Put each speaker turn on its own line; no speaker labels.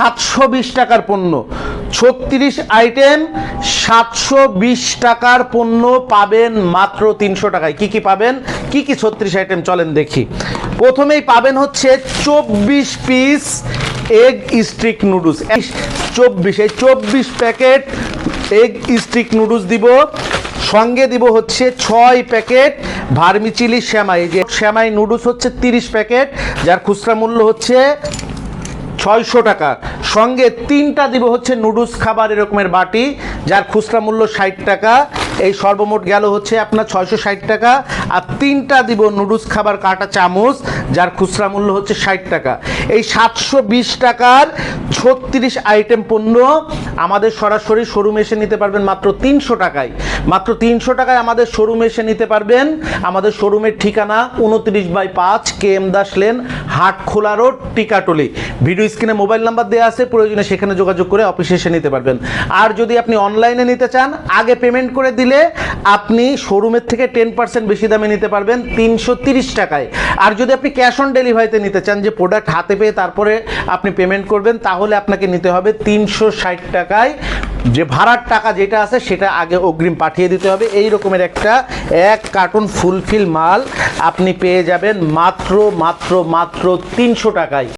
সাতশো বিশ টাকার পণ্য। ছত্রিশ আইটেম সাতশো বিশ টাকার পণ্য পাবেন মাত্র তিনশো টাকায়। কি কি পাবেন? কি কি ছত্রিশ আইটেম? চলেন দেখি। প্রথমেই পাবেন হচ্ছে চব্বিশ পিস এগ স্টিক নুডলস। চব্বিশ, এই চব্বিশ প্যাকেট এগ স্টিক নুডলস দিব। সঙ্গে দিব হচ্ছে ছয় প্যাকেট ভার্মিচিলি শ্যামাই। যে শ্যামাই নুডলস হচ্ছে তিরিশ প্যাকেট, যার খুচরা মূল্য হচ্ছে ছয়শো টাকা। সঙ্গে তিনটা দিব হচ্ছে নুডলস খাবার এরকমের বাটি, যার খুচরা মূল্য ষাট টাকা। এই সর্বমোট গেল হচ্ছে আপনার ছয়শো ষাট টাকা। আর তিনটা দিব নুডলস খাবার কাটা চামচ, যার খুচরা মূল্য হচ্ছে ষাট টাকা। এই সাতশো বিশ টাকার ছত্রিশ আইটেম পণ্য আমাদের সরাসরি শোরুমে এসে নিতে পারবেন মাত্র তিনশো টাকায়। মাত্র তিনশো টাকায় আমাদের শোরুম এসে নিতে পারবেন। আমাদের শোরুমের ঠিকানা উনত্রিশ বাই পাঁচ K M Das lane Hatkhola road, Tikatuli. Video স্ক্রিনে মোবাইল নাম্বার দেওয়া আছে, প্রয়োজনে সেখানে যোগাযোগ করে অফিসে এসে নিতে পারবেন। আর যদি আপনি অনলাইনে নিতে চান, আগে পেমেন্ট করে দিলে আপনি শোরুমের থেকে টেন পার্সেন্ট বেশি দামে নিতে পারবেন, তিনশো টাকায়। আর যদি আপনি ক্যাশ অন ডেলিভারিতে নিতে চান, যে প্রোডাক্ট হাতে পেয়ে তারপরে আপনি পেমেন্ট করবেন, তাহলে আপনাকে নিতে হবে তিনশো ষাট টাকায় যে ভাড়ার টাকা যেটা আছে সেটা আগে অগ্রিম পাঠিয়ে দিতে হবে। এই রকমের একটা, এক কার্টুন ফুলফিল মাল আপনি পেয়ে যাবেন মাত্র মাত্র মাত্র তিনশো টাকায়।